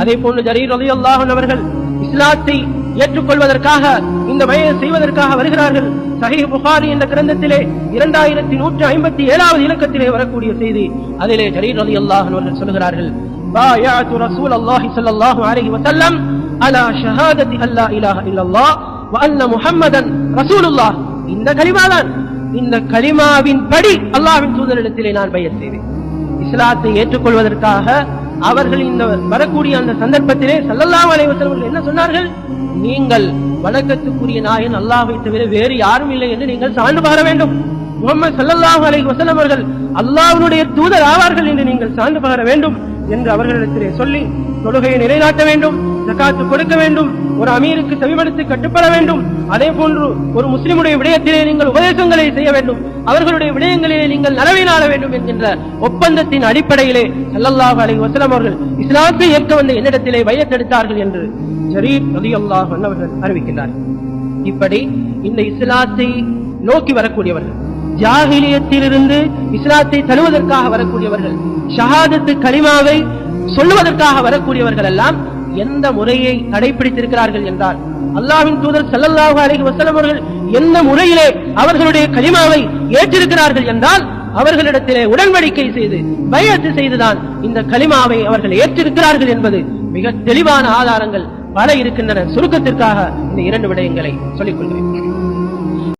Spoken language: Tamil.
அதே போன்று ஜரீர் அலி அல்லாஹன் அவர்கள் இஸ்லாத்தை ஏற்றுக்கொள்வதற்காக இந்த வயதை செய்வதற்காக வருகிறார்கள் சஹீஹ் புகாரி என்ற கிரந்தத்திலே இரண்டாயிரத்தி நூற்றி ஐம்பத்தி ஏழாவது இலக்கத்திலே வரக்கூடிய செய்தி அதிலே ஜரீர் அலி அல்லாஹன் அவர்கள் சொல்கிறார்கள் بايعت رسول الله صلى الله عليه وسلم على شهادة أن لا إله إلا الله وأن محمدا رسول الله இந்த கலிமாதான் இந்த கலிமாவின் படி அல்லாஹ்வின் தூதரிடத்திலே நான் பையத் செய்தேன் இஸ்லாத்தை ஏற்றுக்கொள்வதற்காக அவர்கள் இந்த வரக்கூடிய அந்த சந்தர்ப்பத்திலே சல்லல்லாம் அலைஹி என்ன சொன்னார்கள்? நீங்கள் வணக்கத்துக்குரிய நாயன் அல்லாவை தவிர வேறு யாரும் இல்லை என்று நீங்கள் சான்று பார வேண்டும். முகமது சல்லல்லாஹ் அலை வசலம் அவர்கள் அல்லாஹ்வுடைய தூதர் ஆவார்கள் என்று நீங்கள் சான்று பார வேண்டும் என்று அவர்களிடத்திலே சொல்லி தொழுகையை நிலைநாட்ட வேண்டும். ஜக்காத்து கொடுக்க வேண்டும் ஒரு அமீருக்கு செவிமடுத்து கட்டுப்பட வேண்டும். அதே போன்று ஒரு முஸ்லிமுடைய விடயத்திலே நீங்கள் உபதேசங்களை செய்ய வேண்டும். அவர்களுடைய விடயங்களிலே நீங்கள் நலவை நாட வேண்டும் என்கின்ற ஒப்பந்தத்தின் அடிப்படையிலே ஸல்லல்லாஹு அலைஹி வசலம் அவர்கள் இஸ்லாத்தை ஏற்க வந்த என்னிடத்திலே வையத்தெடுத்தார்கள் என்று ஜரீர் ரலியல்லாஹு அல்லாஹ் அவர்கள் அறிவிக்கின்றார்கள் இப்படி இந்த இஸ்லாத்தை நோக்கி வரக்கூடியவர்கள் ஜாகிலியத்திலிருந்து இஸ்லாத்தை தழுவதற்காக வரக்கூடியவர்கள் ஷஹாதத்து கலிமாவை சொல்லுவதற்காக வரக்கூடியவர்கள் எல்லாம் எந்த முறையை கடைபிடித்திருக்கிறார்கள் என்றால் அல்லாவின் தூதர் ஸல்லல்லாஹு அலைஹி வசலம் அவர்கள் எந்த முறையிலே அவர்களுடைய கலிமாவை ஏற்றிருக்கிறார்கள் என்றால் அவர்களிடத்திலே உடன்படிக்கை செய்து பயத்து செய்துதான் இந்த கலிமாவை அவர்கள் ஏற்றிருக்கிறார்கள் என்பது மிக தெளிவான ஆதாரங்கள் பல இருக்கின்றன. சுருக்கத்திற்காக இந்த இரண்டு விடயங்களை சொல்லிக் கொள்கிறேன்.